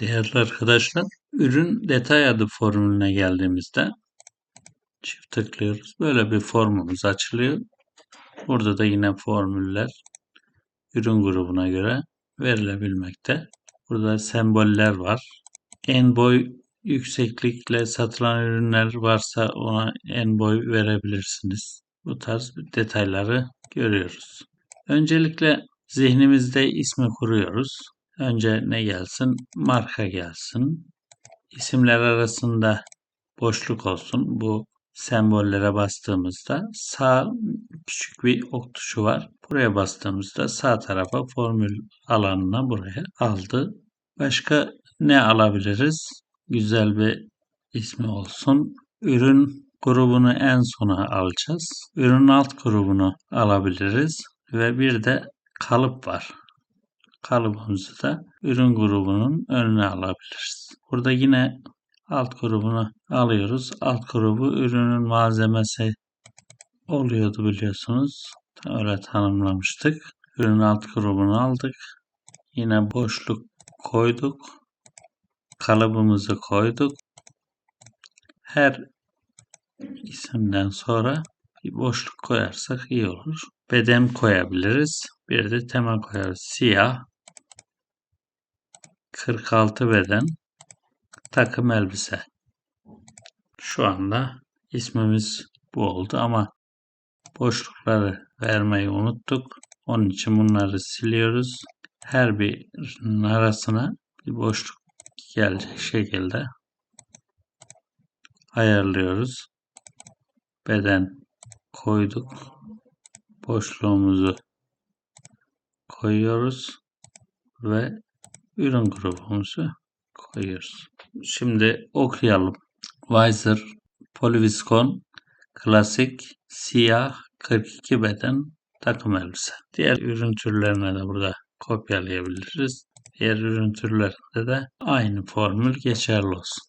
Değerli arkadaşlar, ürün detay adı formülüne geldiğimizde çift tıklıyoruz. Böyle bir formumuz açılıyor. Burada da yine formüller ürün grubuna göre verilebilmekte. Burada semboller var. En boy yükseklikle satılan ürünler varsa ona en boy verebilirsiniz. Bu tarz detayları görüyoruz. Öncelikle zihnimizde ismi kuruyoruz. Önce ne gelsin? Marka gelsin. İsimler arasında boşluk olsun. Bu sembollere bastığımızda sağ küçük bir ok tuşu var. Buraya bastığımızda sağ tarafa formül alanına buraya aldı. Başka ne alabiliriz? Güzel bir ismi olsun. Ürün grubunu en sona alacağız. Ürün alt grubunu alabiliriz ve bir de kalıp var kalıbımızı da ürün grubunun önüne alabiliriz. Burada yine alt grubunu alıyoruz. Alt grubu ürünün malzemesi oluyordu biliyorsunuz. Öyle tanımlamıştık. Ürün alt grubunu aldık. Yine boşluk koyduk. Kalıbımızı koyduk. Her isimden sonra bir boşluk koyarsak iyi olur. Beden koyabiliriz. Bir de tema koyarız. Siyah 46 beden takım elbise. Şu anda ismimiz bu oldu ama boşlukları vermeyi unuttuk. Onun için bunları siliyoruz. Her birinin arasına bir boşluk gelecek şekilde ayarlıyoruz. Beden koyduk. Boşluğumuzu koyuyoruz ve ürün grubumuzu koyuyoruz. Şimdi okuyalım. Weiser Poliviskon Klasik Siyah 42 beden takım elbise. Diğer ürün türlerine de burada kopyalayabiliriz. Diğer ürün türlerinde de aynı formül geçerli olsun.